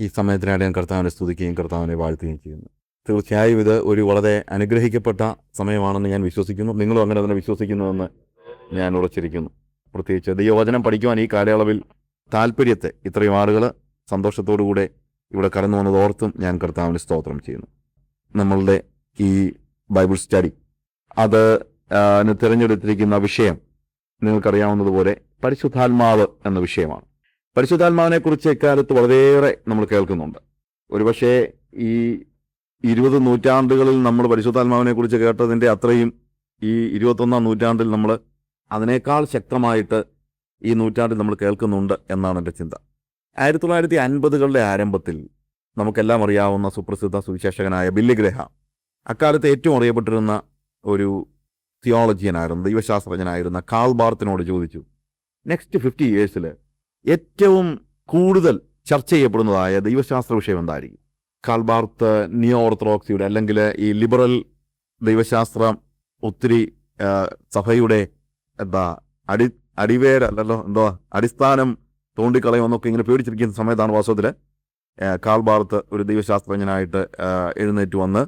ഈ സമയത്തിനായിട്ട് ഞാൻ കർത്താവിനെ സ്തുതിക്കുകയും കർത്താവിനെ വാഴ്ത്തുകയും ചെയ്യുന്നു തീർച്ചയായും ഇത് ഒരു വളരെ അനുഗ്രഹിക്കപ്പെട്ട സമയമാണെന്ന് ഞാൻ വിശ്വസിക്കുന്നു. നിങ്ങളും അങ്ങനെ തന്നെ വിശ്വസിക്കുന്നുവെന്ന് ഞാൻ ഉറച്ചിരിക്കുന്നു. പ്രത്യേകിച്ച് ദൈവവചനം പഠിക്കുവാൻ ഈ കാലയളവിൽ താല്പര്യത്തെ ഇത്രയും ആളുകൾ സന്തോഷത്തോടുകൂടെ ഇവിടെ കടന്നു വന്നത് ഓർത്തും ഞാൻ കർത്താവിന് സ്തോത്രം ചെയ്യുന്നു. നമ്മളുടെ ഈ ബൈബിൾ സ്റ്റഡി അത് തിരഞ്ഞെടുത്തിരിക്കുന്ന വിഷയം നിങ്ങൾക്കറിയാവുന്നതുപോലെ പരിശുദ്ധാത്മാവ് എന്ന വിഷയമാണ്. പരിശുദ്ധാത്മാവിനെ കുറിച്ച് ഇക്കാലത്ത് വളരെയേറെ നമ്മൾ കേൾക്കുന്നുണ്ട്. ഒരുപക്ഷേ ഈ ഇരുപത് നൂറ്റാണ്ടുകളിൽ നമ്മൾ പരിശുദ്ധാത്മാവിനെ കുറിച്ച് കേട്ടതിന്റെ അത്രയും ഈ ഇരുപത്തൊന്നാം നൂറ്റാണ്ടിൽ നമ്മൾ അതിനേക്കാൾ ശക്തമായിട്ട് ഈ നൂറ്റാണ്ടിൽ നമ്മൾ കേൾക്കുന്നുണ്ട് എന്നാണ് എന്റെ ചിന്ത. ആയിരത്തി തൊള്ളായിരത്തി അൻപതുകളുടെ ആരംഭത്തിൽ നമുക്കെല്ലാം അറിയാവുന്ന സുപ്രസിദ്ധ സുവിശേഷകനായ ബില്ലി ഗ്രഹാം അക്കാലത്ത് ഏറ്റവും അറിയപ്പെട്ടിരുന്ന ഒരു തിയോളജിയനായിരുന്നു ദൈവശാസ്ത്രജ്ഞനായിരുന്ന കാൾ ബാർത്തിനോട് ചോദിച്ചു നെക്സ്റ്റ് ഫിഫ്റ്റി ഇയേഴ്സിൽ ഏറ്റവും കൂടുതൽ ചർച്ച ചെയ്യപ്പെടുന്നതായ ദൈവശാസ്ത്ര വിഷയം എന്തായിരിക്കും? കാൽബാർത്ത് നിയോ ഓർത്തഡോക്സിയുടെ അല്ലെങ്കിൽ ഈ ലിബറൽ ദൈവശാസ്ത്രം ഒത്തിരി സഭയുടെ എന്താ അടി അടിവേരല്ലല്ലോ എന്തോ അടിസ്ഥാനം തോണ്ടിക്കളയുമെന്നൊക്കെ ഇങ്ങനെ പേടിച്ചിരിക്കുന്ന സമയത്താണ് വാസ്തവത്തിൽ കാൽബാർത്ത് ഒരു ദൈവശാസ്ത്രജ്ഞനായിട്ട് എഴുന്നേറ്റ് വന്ന്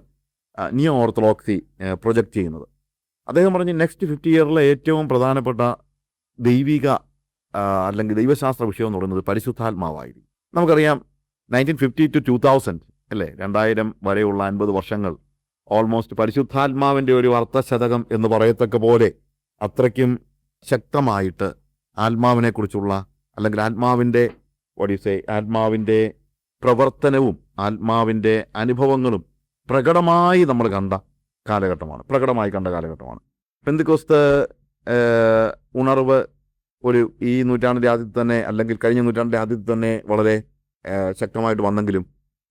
നിയോ ഓർത്തഡോക്സി പ്രൊജക്റ്റ് ചെയ്യുന്നത്. അദ്ദേഹം പറഞ്ഞ് നെക്സ്റ്റ് ഫിഫ്റ്റി ഇയറിലെ ഏറ്റവും പ്രധാനപ്പെട്ട ദൈവിക അല്ലെങ്കിൽ ദൈവശാസ്ത്ര വിഷയം എന്ന് പറയുന്നത് പരിശുദ്ധാത്മാവായിരിക്കും. നമുക്കറിയാം nineteen fifty two two thousand അല്ലേ? രണ്ടായിരം വരെയുള്ള അൻപത് വർഷങ്ങൾ ഓൾമോസ്റ്റ് പരിശുദ്ധാത്മാവിന്റെ ഒരു അർത്ഥശതകം എന്ന് പറയത്തക്ക പോലെ അത്രയ്ക്കും ശക്തമായിട്ട് ആത്മാവിനെക്കുറിച്ചുള്ള അല്ലെങ്കിൽ ആത്മാവിന്റെ ഒഡീസെ ആത്മാവിന്റെ പ്രവർത്തനവും ആത്മാവിന്റെ അനുഭവങ്ങളും പ്രകടമായി നമ്മൾ കണ്ട കാലഘട്ടമാണ്. പ്രകടമായി കണ്ട കാലഘട്ടമാണ്. പെന്തിക്കോസ്ത് ഉണർവ് ഒരു ഈ നൂറ്റാണ്ടിന്റെ ആദ്യത്തിൽ തന്നെ അല്ലെങ്കിൽ കഴിഞ്ഞ നൂറ്റാണ്ടിന്റെ ആദ്യത്തിൽ തന്നെ വളരെ ശക്തമായിട്ട് വന്നെങ്കിലും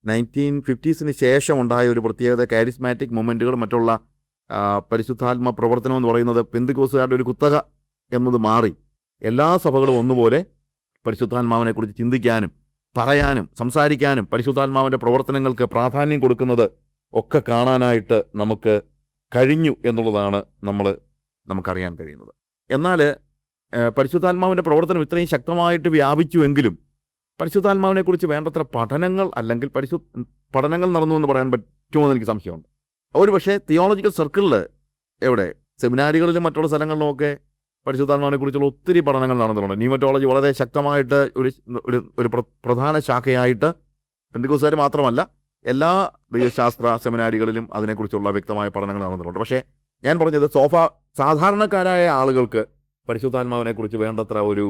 നയന്റീൻ ഫിഫ്റ്റീസിന് ശേഷം ഉണ്ടായ ഒരു പ്രത്യേകത കാരിസ്മാറ്റിക് മൊമെന്റുകൾ മറ്റുള്ള പരിശുദ്ധാത്മ പ്രവർത്തനം എന്ന് പറയുന്നത് പെന്തുകോസുകാരുടെ ഒരു കുത്തക എന്നത് മാറി. എല്ലാ സഭകളും ഒന്നുപോലെ പരിശുദ്ധാത്മാവിനെക്കുറിച്ച് ചിന്തിക്കാനും പറയാനും സംസാരിക്കാനും പരിശുദ്ധാത്മാവിന്റെ പ്രവർത്തനങ്ങൾക്ക് പ്രാധാന്യം കൊടുക്കുന്നത് ഒക്കെ കാണാനായിട്ട് നമുക്ക് കഴിഞ്ഞു എന്നുള്ളതാണ് നമ്മൾ നമുക്കറിയാൻ കഴിയുന്നത്. എന്നാൽ പരിശുദ്ധാത്മാവിന്റെ പ്രവർത്തനം ഇത്രയും ശക്തമായിട്ട് വ്യാപിച്ചുവെങ്കിലും പരിശുദ്ധാത്മാവിനെക്കുറിച്ച് വേണ്ടത്ര പഠനങ്ങൾ അല്ലെങ്കിൽ പരിശു പഠനങ്ങൾ നടന്നു എന്ന് പറയാൻ പറ്റുമോ എന്ന് എനിക്ക് സംശയമുണ്ട്. ഒരു പക്ഷേ തിയോളജിക്കൽ സർക്കിളിൽ എവിടെ സെമിനാരികളിലും മറ്റുള്ള സ്ഥലങ്ങളിലുമൊക്കെ പരിശുദ്ധാത്മാവിനെ കുറിച്ചുള്ള ഒത്തിരി പഠനങ്ങൾ നടന്നിട്ടുണ്ട്. ന്യൂമറ്റോളജി വളരെ ശക്തമായിട്ട് ഒരു ഒരു പ്രധാന ശാഖയായിട്ട് പെന്തിക്കോസുകാർ മാത്രമല്ല എല്ലാ ദൈവശാസ്ത്ര സെമിനാരികളിലും അതിനെക്കുറിച്ചുള്ള വ്യക്തമായ പഠനങ്ങൾ നടന്നിട്ടുണ്ട്. പക്ഷേ ഞാൻ പറഞ്ഞത് സോഫ സാധാരണക്കാരായ ആളുകൾക്ക് പരിശുദ്ധാത്മാവിനെ കുറിച്ച് വേണ്ടത്ര ഒരു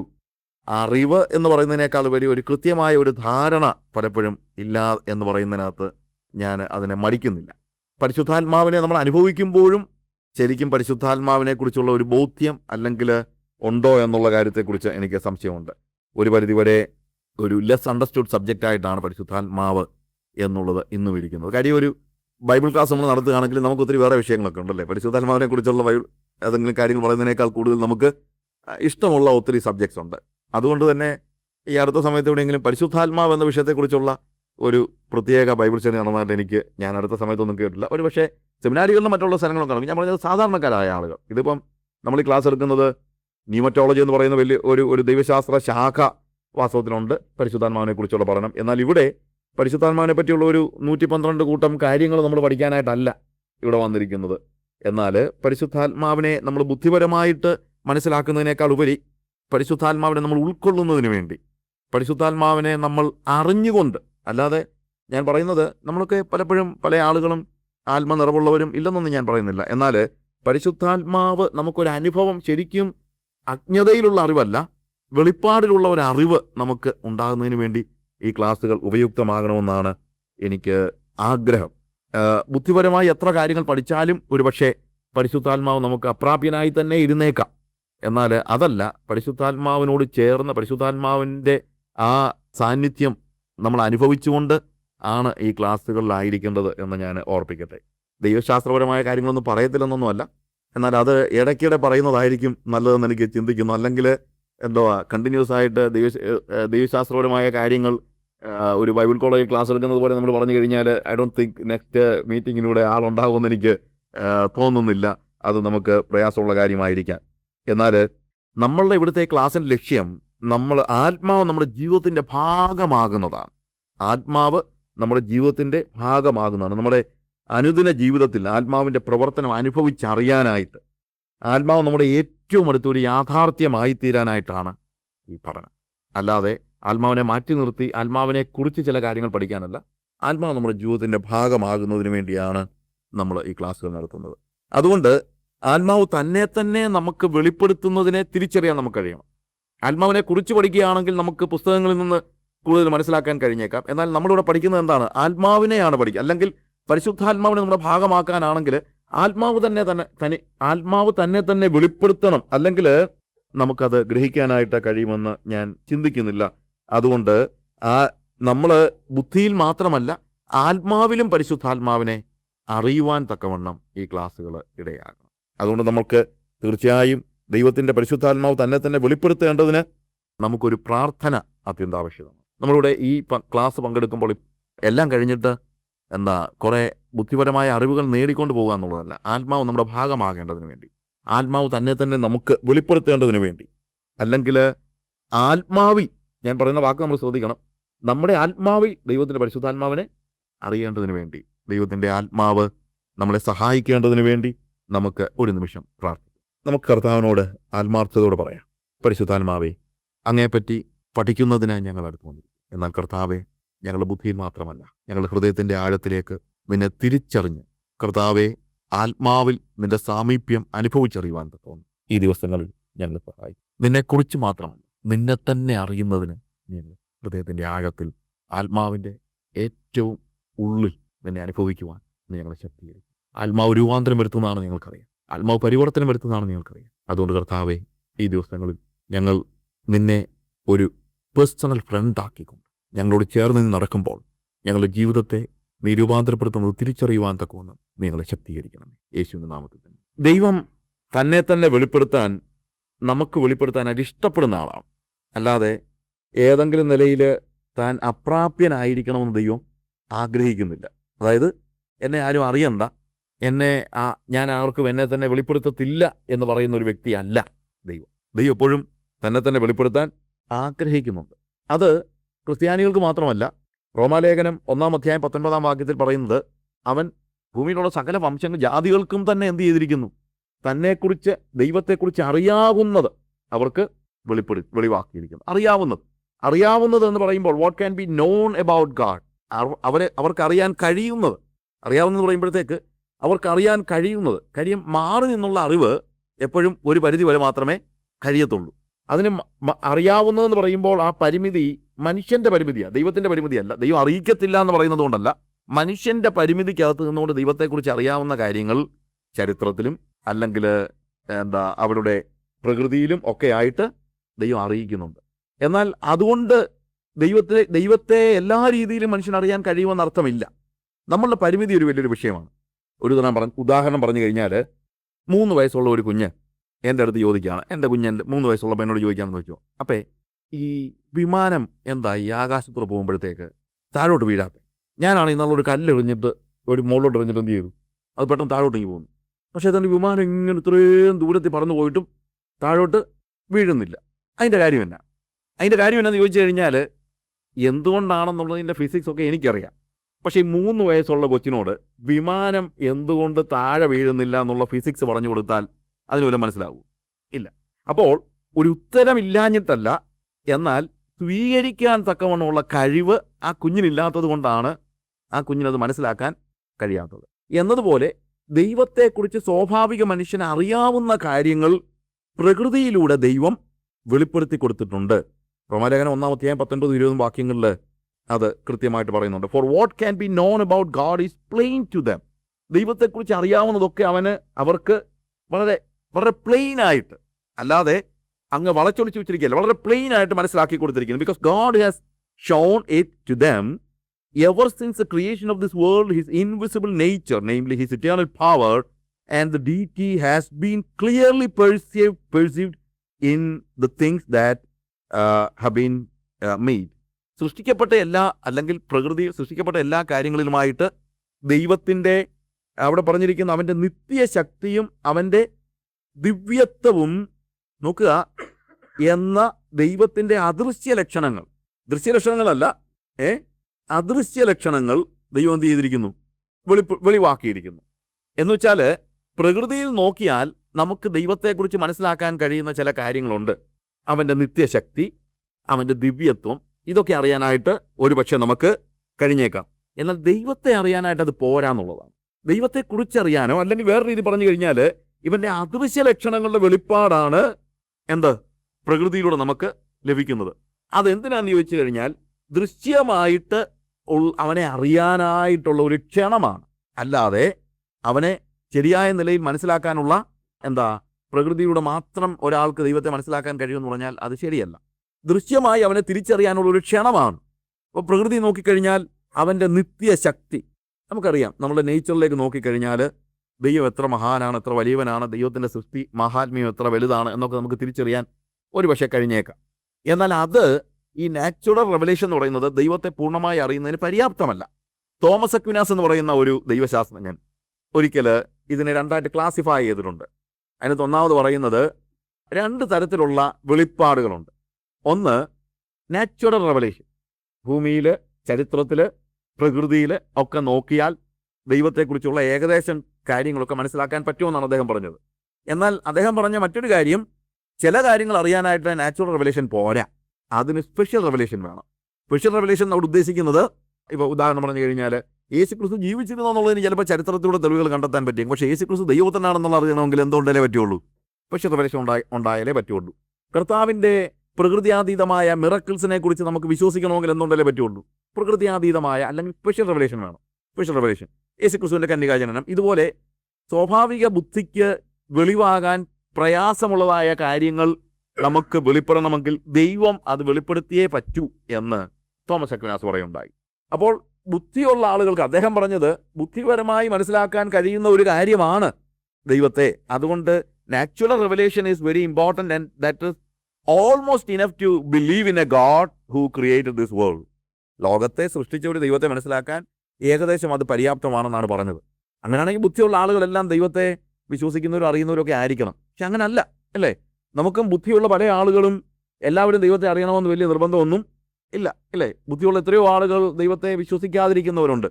അറിവ് എന്ന് പറയുന്നതിനേക്കാൾ വലിയ ഒരു കൃത്യമായ ഒരു ധാരണ പലപ്പോഴും ഇല്ല എന്ന് പറയുന്നതിനകത്ത് ഞാൻ അതിനെ മടിക്കുന്നില്ല. പരിശുദ്ധാത്മാവിനെ നമ്മൾ അനുഭവിക്കുമ്പോഴും ശരിക്കും പരിശുദ്ധാത്മാവിനെ കുറിച്ചുള്ള ഒരു ബോധ്യം അല്ലെങ്കിൽ ഉണ്ടോ എന്നുള്ള കാര്യത്തെക്കുറിച്ച് എനിക്ക് സംശയമുണ്ട്. ഒരു പരിധിവരെ ഒരു ലെസ് അണ്ടർസ്റ്റുഡ് സബ്ജക്റ്റ് ആയിട്ടാണ് പരിശുദ്ധാത്മാവ് എന്നുള്ളത് ഇന്നും ഇരിക്കുന്നത് കാര്യം ഒരു ബൈബിൾ ക്ലാസ് നമ്മൾ നടത്തുകയാണെങ്കിൽ നമുക്ക് ഒത്തിരി വേറെ വിഷയങ്ങളൊക്കെ ഉണ്ടല്ലേ? പരിശുദ്ധാത്മാവിനെ കുറിച്ചുള്ള ബൈബിൾ ഏതെങ്കിലും കാര്യങ്ങൾ പറയുന്നതിനേക്കാൾ കൂടുതൽ നമുക്ക് ഇഷ്ടമുള്ള ഒത്തിരി സബ്ജക്ട്സ് ഉണ്ട്. അതുകൊണ്ട് തന്നെ ഈ അടുത്ത സമയത്ത് എവിടെയെങ്കിലും പരിശുദ്ധാത്മാവ് എന്ന വിഷയത്തെക്കുറിച്ചുള്ള ഒരു പ്രത്യേക ബൈബിൾ സ്റ്റഡി നടന്നതായിട്ട് എനിക്ക് ഞാൻ അടുത്ത സമയത്തൊന്നും കേട്ടില്ല ഒരു പക്ഷേ സെമിനാരികളിലും മറ്റുള്ള സ്ഥലങ്ങളൊക്കെ ഞാൻ പറഞ്ഞത് സാധാരണക്കാരായ ആളുകൾ. ഇതിപ്പം നമ്മൾ ഈ ക്ലാസ് എടുക്കുന്നത് ന്യൂമറ്റോളജി എന്ന് പറയുന്ന വലിയ ഒരു ഒരു ദൈവശാസ്ത്ര ശാഖ വാസ്തവത്തിലുണ്ട് പരിശുദ്ധാത്മാവിനെ കുറിച്ചുള്ള പഠനം. എന്നാൽ ഇവിടെ പരിശുദ്ധാത്മാവിനെ പറ്റിയുള്ള ഒരു നൂറ്റി പന്ത്രണ്ട് കൂട്ടം കാര്യങ്ങൾ നമ്മൾ പഠിക്കാനായിട്ടല്ല ഇവിടെ വന്നിരിക്കുന്നത്. എന്നാൽ പരിശുദ്ധാത്മാവിനെ നമ്മൾ ബുദ്ധിപരമായിട്ട് മനസ്സിലാക്കുന്നതിനേക്കാൾ ഉപരി പരിശുദ്ധാത്മാവിനെ നമ്മൾ ഉൾക്കൊള്ളുന്നതിന് വേണ്ടി. പരിശുദ്ധാത്മാവിനെ നമ്മൾ അറിഞ്ഞുകൊണ്ട് അല്ലാതെ ഞാൻ പറയുന്നത് നമ്മളൊക്കെ പലപ്പോഴും പല ആളുകളും ആത്മനിറവുള്ളവരും ഇല്ലെന്നൊന്നും ഞാൻ പറയുന്നില്ല. എന്നാൽ പരിശുദ്ധാത്മാവ് നമുക്കൊരു അനുഭവം ശരിക്കും അജ്ഞതയിലുള്ള അറിവല്ല വെളിപ്പാടിലുള്ള ഒരു അറിവ് നമുക്ക് ഉണ്ടാകുന്നതിന് വേണ്ടി ഈ ക്ലാസ്സുകൾ ഉപയുക്തമാകണമെന്നാണ് എനിക്ക് ആഗ്രഹം. ബുദ്ധിപരമായി എത്ര കാര്യങ്ങൾ പഠിച്ചാലും ഒരുപക്ഷെ പരിശുദ്ധാത്മാവ് നമുക്ക് അപ്രാപ്യനായി തന്നെ ഇരുന്നേക്കാം. എന്നാൽ അതല്ല പരിശുദ്ധാത്മാവിനോട് ചേർന്ന് പരിശുദ്ധാത്മാവിന്റെ ആ സാന്നിധ്യം നമ്മൾ അനുഭവിച്ചുകൊണ്ട് ആണ് ഈ ക്ലാസ്സുകളിലായിരിക്കേണ്ടത് എന്ന് ഞാൻ ഓർപ്പിക്കട്ടെ. ദൈവശാസ്ത്രപരമായ കാര്യങ്ങളൊന്നും പറയത്തില്ലെന്നൊന്നുമല്ല. എന്നാൽ അത് ഇടയ്ക്കിടെ പറയുന്നതായിരിക്കും നല്ലതെന്ന് എനിക്ക് ചിന്തിക്കുന്നു. അല്ലെങ്കിൽ എന്തോ കണ്ടിന്യൂസ് ആയിട്ട് ദൈവ ദൈവശാസ്ത്രപരമായ കാര്യങ്ങൾ ഒരു ബൈബിൾ കോളേജ് ക്ലാസ് എടുക്കുന്നത് പോലെ നമ്മൾ പറഞ്ഞു കഴിഞ്ഞാൽ ഐ ഡോണ്ട് തിങ്ക് നെക്സ്റ്റ് മീറ്റിങ്ങിലൂടെ ആളുണ്ടാകുമെന്ന് എനിക്ക് തോന്നുന്നില്ല. അത് നമുക്ക് പ്രയാസമുള്ള കാര്യമായിരിക്കാം. എന്നാൽ നമ്മളുടെ ഇവിടുത്തെ ക്ലാസ്സിന്റെ ലക്ഷ്യം നമ്മൾ ആത്മാവ് നമ്മുടെ ജീവിതത്തിന്റെ ഭാഗമാകുന്നതാണ്. ആത്മാവ് നമ്മുടെ ജീവിതത്തിന്റെ ഭാഗമാകുന്നതാണ്. നമ്മുടെ അനുദിന ജീവിതത്തിൽ ആത്മാവിന്റെ പ്രവർത്തനം അനുഭവിച്ചറിയാനായിട്ട് ആത്മാവ് നമ്മുടെ ഏറ്റവും അടുത്തൊരു യാഥാർത്ഥ്യമായി തീരാനായിട്ടാണ് ഈ പഠനം. അല്ലാതെ ആത്മാവിനെ മാറ്റി നിർത്തി ആത്മാവിനെ കുറിച്ച് ചില കാര്യങ്ങൾ പഠിക്കാനല്ല ആത്മാവ് നമ്മുടെ ജീവിതത്തിന്റെ ഭാഗമാകുന്നതിന് വേണ്ടിയാണ് നമ്മൾ ഈ ക്ലാസ്സുകൾ നടത്തുന്നത്. അതുകൊണ്ട് ആത്മാവ് തന്നെ തന്നെ നമുക്ക് വെളിപ്പെടുത്തുന്നതിനെ തിരിച്ചറിയാൻ നമുക്ക് കഴിയണം. ആത്മാവിനെ കുറിച്ച് പഠിക്കുകയാണെങ്കിൽ നമുക്ക് പുസ്തകങ്ങളിൽ നിന്ന് കൂടുതൽ മനസ്സിലാക്കാൻ കഴിഞ്ഞേക്കാം. എന്നാൽ നമ്മളിവിടെ പഠിക്കുന്നത് എന്താണ്? ആത്മാവിനെയാണ് പഠിക്കുക. അല്ലെങ്കിൽ പരിശുദ്ധാത്മാവിനെ നമ്മുടെ ഭാഗമാക്കാനാണെങ്കിൽ ആത്മാവ് തന്നെ തന്നെ തനി ആത്മാവ് തന്നെ തന്നെ വെളിപ്പെടുത്തണം. അല്ലെങ്കിൽ നമുക്കത് ഗ്രഹിക്കാനായിട്ട് കഴിയുമെന്ന് ഞാൻ ചിന്തിക്കുന്നില്ല. അതുകൊണ്ട് ആ നമ്മൾ ബുദ്ധിയിൽ മാത്രമല്ല ആത്മാവിലും പരിശുദ്ധാത്മാവിനെ അറിയുവാൻ തക്കവണ്ണം ഈ ക്ലാസ്സുകൾ ഇടയാകണം. അതുകൊണ്ട് നമുക്ക് തീർച്ചയായും ദൈവത്തിന്റെ പരിശുദ്ധാത്മാവ് തന്നെ തന്നെ വെളിപ്പെടുത്തേണ്ടതിന് നമുക്കൊരു പ്രാർത്ഥന അത്യന്താപേക്ഷിതമാണ്. നമ്മളിവിടെ ഈ ക്ലാസ് പങ്കെടുക്കുമ്പോൾ എല്ലാം കഴിഞ്ഞിട്ട് എന്താ കുറേ ബുദ്ധിപരമായ അറിവുകൾ നേടിക്കൊണ്ട് പോകുക എന്നുള്ളതല്ല. ആത്മാവ് നമ്മുടെ ഭാഗമാകേണ്ടതിന് വേണ്ടി. ആത്മാവ് തന്നെ തന്നെ നമുക്ക് വെളിപ്പെടുത്തേണ്ടതിന് വേണ്ടി. അല്ലെങ്കിൽ ആത്മാവിൽ ഞാൻ പറയുന്ന വാക്ക് നമ്മൾ ശ്രദ്ധിക്കണം. നമ്മുടെ ആത്മാവിൽ ദൈവത്തിന്റെ പരിശുദ്ധാത്മാവിനെ അറിയേണ്ടതിന് വേണ്ടി ദൈവത്തിന്റെ ആത്മാവ് നമ്മളെ സഹായിക്കേണ്ടതിന് വേണ്ടി നമുക്ക് ഒരു നിമിഷം പ്രാർത്ഥിക്കാം. നമുക്ക് കർത്താവിനോട് ആത്മാർത്ഥതയോട് പറയാം. പരിശുദ്ധാത്മാവേ അങ്ങയെപ്പറ്റി പഠിക്കുന്നതിനായി ഞങ്ങൾ അടുത്ത് വന്നിരിക്കും എന്നാൽ കർത്താവെ ഞങ്ങളുടെ ബുദ്ധിയിൽ മാത്രമല്ല ഞങ്ങളുടെ ഹൃദയത്തിന്റെ ആഴത്തിലേക്ക് നിന്നെ തിരിച്ചറിഞ്ഞ് കർത്താവെ ആത്മാവിൽ നിന്റെ സാമീപ്യം അനുഭവിച്ചറിയുവാൻ തോന്നുന്നു. ഈ ദിവസങ്ങളിൽ ഞങ്ങൾ സഹായിക്കും. നിന്നെക്കുറിച്ച് മാത്രമല്ല നിന്നെ തന്നെ അറിയുന്നതിന് നീ ഹൃദയത്തിന്റെ ആഴത്തിൽ ആത്മാവിന്റെ ഏറ്റവും ഉള്ളിൽ നിന്നെ അനുഭവിക്കുവാൻ ഞങ്ങളെ ശക്തീകരിക്കും. ആത്മാവ് രൂപാന്തരം വരുത്തുന്നതാണ് ഞങ്ങൾക്കറിയാം. ആത്മാവ് പരിവർത്തനം വരുത്തുന്നതാണ് ഞങ്ങൾക്കറിയാം. അതുകൊണ്ട് കർത്താവെ ഈ ദിവസങ്ങളിൽ ഞങ്ങൾ നിന്നെ ഒരു പേഴ്സണൽ ഫ്രണ്ടാക്കിക്കൊണ്ട് ഞങ്ങളോട് ചേർന്ന് നടക്കുമ്പോൾ ഞങ്ങളുടെ ജീവിതത്തെ നീ രൂപാന്തരപ്പെടുത്തുന്നത് തിരിച്ചറിയുവാൻ തക്കുമെന്ന് നിങ്ങളെ ശക്തീകരിക്കണം യേശുവിന്റെ നാമത്തിൽ തന്നെ. ദൈവം തന്നെ തന്നെ വെളിപ്പെടുത്താൻ നമുക്ക് വെളിപ്പെടുത്താനായിട്ട് ഇഷ്ടപ്പെടുന്ന ആളാണ്. അല്ലാതെ ഏതെങ്കിലും നിലയിൽ താൻ അപ്രാപ്യനായിരിക്കണമെന്ന് ദൈവം ആഗ്രഹിക്കുന്നില്ല. അതായത് എന്നെ ആരും അറിയണ്ട. എന്നെ ആ ഞാൻ ആർക്കും എന്നെ തന്നെ വെളിപ്പെടുത്തത്തില്ല എന്ന് പറയുന്ന ഒരു വ്യക്തിയല്ല ദൈവം. ദൈവം എപ്പോഴും തന്നെ തന്നെ വെളിപ്പെടുത്താൻ ആഗ്രഹിക്കുന്നുണ്ട്. അത് ക്രിസ്ത്യാനികൾക്ക് മാത്രമല്ല റോമാലേഖനം ഒന്നാം അധ്യായം പത്തൊൻപതാം വാക്യത്തിൽ പറയുന്നത് അവൻ ഭൂമിയിലുള്ള സകല വംശങ്ങൾ ജാതികൾക്കും തന്നെ എന്ത് ചെയ്തിരിക്കുന്നു? തന്നെക്കുറിച്ച് ദൈവത്തെക്കുറിച്ച് അറിയാവുന്നത് അവർക്ക് വെളിപ്പെടു വെളിവാക്കിയിരിക്കുന്നത് അറിയാവുന്നത്. അറിയാവുന്നത് എന്ന് പറയുമ്പോൾ what can be known about God അവരെ അവർക്ക് അറിയാൻ കഴിയുന്നത്. അറിയാവുന്നത് പറയുമ്പോഴത്തേക്ക് അവർക്ക് അറിയാൻ കഴിയുന്നത്. കാര്യം മാറി നിന്നുള്ള അറിവ് എപ്പോഴും ഒരു പരിധി വരെ മാത്രമേ കഴിയത്തുള്ളൂ. അതിന് അറിയാവുന്നതെന്ന് പറയുമ്പോൾ ആ പരിമിതി മനുഷ്യന്റെ പരിമിതിയാണ് ദൈവത്തിന്റെ പരിമിതിയല്ല. ദൈവം അറിയിക്കത്തില്ല എന്ന് പറയുന്നത് കൊണ്ടല്ല. മനുഷ്യന്റെ പരിമിതിക്കകത്ത് നിന്നുകൊണ്ട് ദൈവത്തെക്കുറിച്ച് അറിയാവുന്ന കാര്യങ്ങൾ ചരിത്രത്തിലും അല്ലെങ്കിൽ എന്താ അവരുടെ പ്രകൃതിയിലും ഒക്കെ ആയിട്ട് ദൈവം അറിയിക്കുന്നുണ്ട്. എന്നാൽ അതുകൊണ്ട് ദൈവത്തെ ദൈവത്തെ എല്ലാ രീതിയിലും മനുഷ്യൻ അറിയാൻ കഴിയുമെന്ന് അർത്ഥമില്ല. നമ്മളുടെ പരിമിതി ഒരു വലിയൊരു വിഷയമാണ്. ഒരു ഉദാഹരണം പറഞ്ഞ ഉദാഹരണം പറഞ്ഞു കഴിഞ്ഞാൽ മൂന്ന് വയസ്സുള്ള ഒരു കുഞ്ഞ് എന്റെ അടുത്ത് ചോദിക്കുകയാണ്. എന്റെ കുഞ്ഞ് എന്റെ മൂന്ന് വയസ്സുള്ള എന്നോട് ചോദിക്കാമെന്ന് വെച്ചു അപ്പേ ഈ വിമാനം എന്താ ഈ ആകാശത്തൂടെ പോകുമ്പോഴത്തേക്ക് താഴോട്ട് വീഴാത്ത. ഞാനാണ് ഇന്നുള്ളൊരു കല്ലെറിഞ്ഞിട്ട് ഒരു മുകളിലോട്ട് എറിഞ്ഞിട്ട് എന്ത് ചെയ്തു? അത് പെട്ടെന്ന് താഴോട്ട് ഇങ്ങ് പോകുന്നു. പക്ഷേ അതിന്റെ വിമാനം ഇങ്ങനെ ഇത്രയും ദൂരത്തിൽ പറന്നു പോയിട്ടും താഴോട്ട് വീഴുന്നില്ല. അതിന്റെ കാര്യം എന്നാ? അതിന്റെ കാര്യം എന്നാന്ന് ചോദിച്ചു കഴിഞ്ഞാൽ എന്തുകൊണ്ടാണെന്നുള്ളതിന്റെ ഫിസിക്സ് ഒക്കെ എനിക്കറിയാം. പക്ഷേ ഈ മൂന്ന് വയസ്സുള്ള കൊച്ചിനോട് വിമാനം എന്തുകൊണ്ട് താഴെ വീഴുന്നില്ല എന്നുള്ള ഫിസിക്സ് പറഞ്ഞു കൊടുത്താൽ അതിന് വല്ലതും മനസ്സിലാവൂ? ഇല്ല. അപ്പോൾ ഒരു ഉത്തരമില്ലാഞ്ഞിട്ടല്ല എന്നാൽ സ്വീകരിക്കാൻ തക്കവണ്ണമുള്ള കഴിവ് ആ കുഞ്ഞിനില്ലാത്തത് കൊണ്ടാണ് ആ കുഞ്ഞിനത് മനസ്സിലാക്കാൻ കഴിയാത്തത്. എന്നതുപോലെ ദൈവത്തെക്കുറിച്ച് സ്വാഭാവിക മനുഷ്യന് അറിയാവുന്ന കാര്യങ്ങൾ പ്രകൃതിയിലൂടെ ദൈവം വെളിപ്പെടുത്തി കൊടുത്തിട്ടുണ്ട്. റോമാലേഖനം ഒന്നാമത്തെയായും പത്തൊൻപത് ഇരുപതും വാക്യങ്ങളിൽ അത് കൃത്യമായിട്ട് പറയുന്നുണ്ട്. For what can be known about God is plain to them ദൈവത്തെക്കുറിച്ച് അറിയാവുന്നതൊക്കെ അവന് അവർക്ക് വളരെ വളരെ പ്ലെയിൻ ആയിട്ട് അല്ലാതെ അങ്ങ് വളച്ചൊളിച്ച് വെച്ചിരിക്കുകയല്ല വളരെ പ്ലെയിൻ ആയിട്ട് മനസ്സിലാക്കി കൊടുത്തിരിക്കുന്നു. Because God has shown it to them ever since the creation of this world his invisible nature namely his eternal power and deity has been clearly perceive perceived in the things that have been made സൃഷ്ടിക്കപ്പെട്ട എല്ലാ അല്ലെങ്കിൽ പ്രകൃതി സൃഷ്ടിക്കപ്പെട്ട എല്ലാ കാര്യങ്ങളിലുമായിട്ട് ദൈവത്തിന്റെ അവിടെ പറഞ്ഞിരിക്കുന്ന അവന്റെ നിത്യശക്തിയും അവന്റെ ദിവ്യത്വവും നോക്കുക എന്ന ദൈവത്തിന്റെ അദൃശ്യ ലക്ഷണങ്ങൾ. ദൃശ്യലക്ഷണങ്ങളല്ല ഏ? അദൃശ്യ ലക്ഷണങ്ങൾ ദൈവം എന്ത് ചെയ്തിരിക്കുന്നു? വെളി വെളിവാക്കിയിരിക്കുന്നു. എന്നുവെച്ചാൽ പ്രകൃതിയിൽ നോക്കിയാൽ നമുക്ക് ദൈവത്തെക്കുറിച്ച് മനസ്സിലാക്കാൻ കഴിയുന്ന ചില കാര്യങ്ങളുണ്ട്. അവന്റെ നിത്യശക്തി അവന്റെ ദിവ്യത്വം ഇതൊക്കെ അറിയാനായിട്ട് ഒരുപക്ഷെ നമുക്ക് കഴിഞ്ഞേക്കാം. എന്നാൽ ദൈവത്തെ അറിയാനായിട്ട് അത് പോരാന്നുള്ളതാണ്. ദൈവത്തെക്കുറിച്ചറിയാനോ അല്ലെങ്കിൽ വേറെ രീതി പറഞ്ഞു കഴിഞ്ഞാൽ ഇവന്റെ അദൃശ്യ ലക്ഷണങ്ങളുടെ വെളിപ്പാടാണ് എന്ത്? പ്രകൃതിയിലൂടെ നമുക്ക് ലഭിക്കുന്നത്. അതെന്തിനാന്ന് ചോദിച്ചു കഴിഞ്ഞാൽ ദൃശ്യമായിട്ട് അവനെ അറിയാനായിട്ടുള്ള ഒരു ക്ഷണമാണ്. അല്ലാതെ അവനെ ശരിയായ നിലയിൽ മനസ്സിലാക്കാനുള്ള എന്താ പ്രകൃതിയുടെ മാത്രം ഒരാൾക്ക് ദൈവത്തെ മനസ്സിലാക്കാൻ കഴിയുമെന്ന് പറഞ്ഞാൽ അത് ശരിയല്ല. ദൃശ്യമായി അവനെ തിരിച്ചറിയാനുള്ള ഒരു ക്ഷണമാണ്. അപ്പോൾ പ്രകൃതി നോക്കിക്കഴിഞ്ഞാൽ അവന്റെ നിത്യശക്തി. നമുക്കറിയാം നമ്മുടെ നേച്ചറിലേക്ക് നോക്കിക്കഴിഞ്ഞാൽ ദൈവം എത്ര മഹാനാണ് എത്ര വലിയവനാണ് ദൈവത്തിന്റെ സൃഷ്ടി മഹാത്മ്യം എത്ര വലുതാണ് എന്നൊക്കെ നമുക്ക് തിരിച്ചറിയാൻ ഒരു പക്ഷേ കഴിഞ്ഞേക്കാം. എന്നാൽ അത് ഈ നാച്ചുറൽ റെവലേഷൻ എന്ന് പറയുന്നത് ദൈവത്തെ പൂർണമായി അറിയുന്നതിന് പര്യാപ്തമല്ല. തോമസ് അക്വിനാസ് എന്ന് പറയുന്ന ഒരു ദൈവശാസ്ത്രജ്ഞൻ ഒരിക്കൽ ഇതിനെ രണ്ടായിട്ട് ക്ലാസിഫൈ ചെയ്തിട്ടുണ്ട്. അതിനകത്ത് ഒന്നാമത് പറയുന്നത് രണ്ട് തരത്തിലുള്ള വെളിപ്പാടുകളുണ്ട്. ഒന്ന് നാച്ചുറൽ റവലേഷൻ ഭൂമിയിൽ ചരിത്രത്തിൽ പ്രകൃതിയിൽ ഒക്കെ നോക്കിയാൽ ദൈവത്തെക്കുറിച്ചുള്ള ഏകദേശം കാര്യങ്ങളൊക്കെ മനസ്സിലാക്കാൻ പറ്റുമെന്നാണ് അദ്ദേഹം പറഞ്ഞത്. എന്നാൽ അദ്ദേഹം പറഞ്ഞ മറ്റൊരു കാര്യം ചില കാര്യങ്ങൾ അറിയാനായിട്ട് നാച്ചുറൽ റെവലേഷൻ പോരാ. അതിന് സ്പെഷ്യൽ റെവലേഷൻ വേണം. സ്പെഷ്യൽ റെവലേഷൻ അവിടെ ഉദ്ദേശിക്കുന്നത് ഇപ്പോൾ ഉദാഹരണം പറഞ്ഞു കഴിഞ്ഞാൽ യേശു ക്രിസ്തു ജീവിച്ചിരുന്നു എന്നുള്ളതിന് ചിലപ്പോൾ ചരിത്രത്തിലൂടെ തെളിവുകൾ കണ്ടെത്താൻ പറ്റും. പക്ഷേ യേശു ക്രിസ്തു ദൈവത്തിനാണെന്നുള്ള അറിയണമെങ്കിൽ എന്തുകൊണ്ടല്ലേ പറ്റുള്ളൂ? പക്ഷേ റവലേഷൻ ഉണ്ടായി ഉണ്ടായാലേ പറ്റുള്ളൂ. കർത്താവിന്റെ പ്രകൃതിയാതീതമായ മിറക്കിൾസിനെ കുറിച്ച് നമുക്ക് വിശ്വസിക്കണമെങ്കിൽ എന്തുകൊണ്ടല്ലേ പറ്റുള്ളൂ? പ്രകൃതിയാതീതമായ അല്ലെങ്കിൽ സ്പെഷ്യൽ റെവലേഷൻ വേണം. സ്പെഷ്യൽ റെവലേഷൻ യേശു ക്രിസ്തുവിന്റെ കന്യകാജനനം. ഇതുപോലെ സ്വാഭാവിക ബുദ്ധിക്ക് വെളിവാകാൻ പ്രയാസമുള്ളതായ കാര്യങ്ങൾ നമുക്ക് വെളിപ്പെടണമെങ്കിൽ ദൈവം അത് വെളിപ്പെടുത്തിയേ പറ്റൂ എന്ന് തോമസ് അക്വിനാസ് പറയുണ്ടായി. അപ്പോൾ ബുദ്ധിയുള്ള ആളുകൾക്ക് അദ്ദേഹം പറഞ്ഞത് ബുദ്ധിപരമായി മനസ്സിലാക്കാൻ കഴിയുന്ന ഒരു കാര്യമാണ് ദൈവത്തെ. അതുകൊണ്ട് natural revelation is very important and that is almost enough to believe in a God who created this world ലോകത്തെ സൃഷ്ടിച്ച ഒരു ദൈവത്തെ മനസ്സിലാക്കാൻ ഏകദേശം അത് പര്യാപ്തമാണെന്നാണ് പറഞ്ഞത്. അങ്ങനെയാണെങ്കിൽ ബുദ്ധിയുള്ള ആളുകളെല്ലാം ദൈവത്തെ വിശ്വസിക്കുന്നവരും അറിയുന്നവരും ഒക്കെ ആയിരിക്കണം. പക്ഷെ അങ്ങനല്ല അല്ലേ? നമുക്കും ബുദ്ധിയുള്ള പല ആളുകളും എല്ലാവരും ദൈവത്തെ അറിയണമെന്ന് വലിയ നിർബന്ധമൊന്നും ഇല്ല അല്ലേ ബുദ്ധിയുള്ള എത്രയോ ആളുകൾ ദൈവത്തെ വിശ്വസിക്കാതിരിക്കുന്നവരുണ്ട്.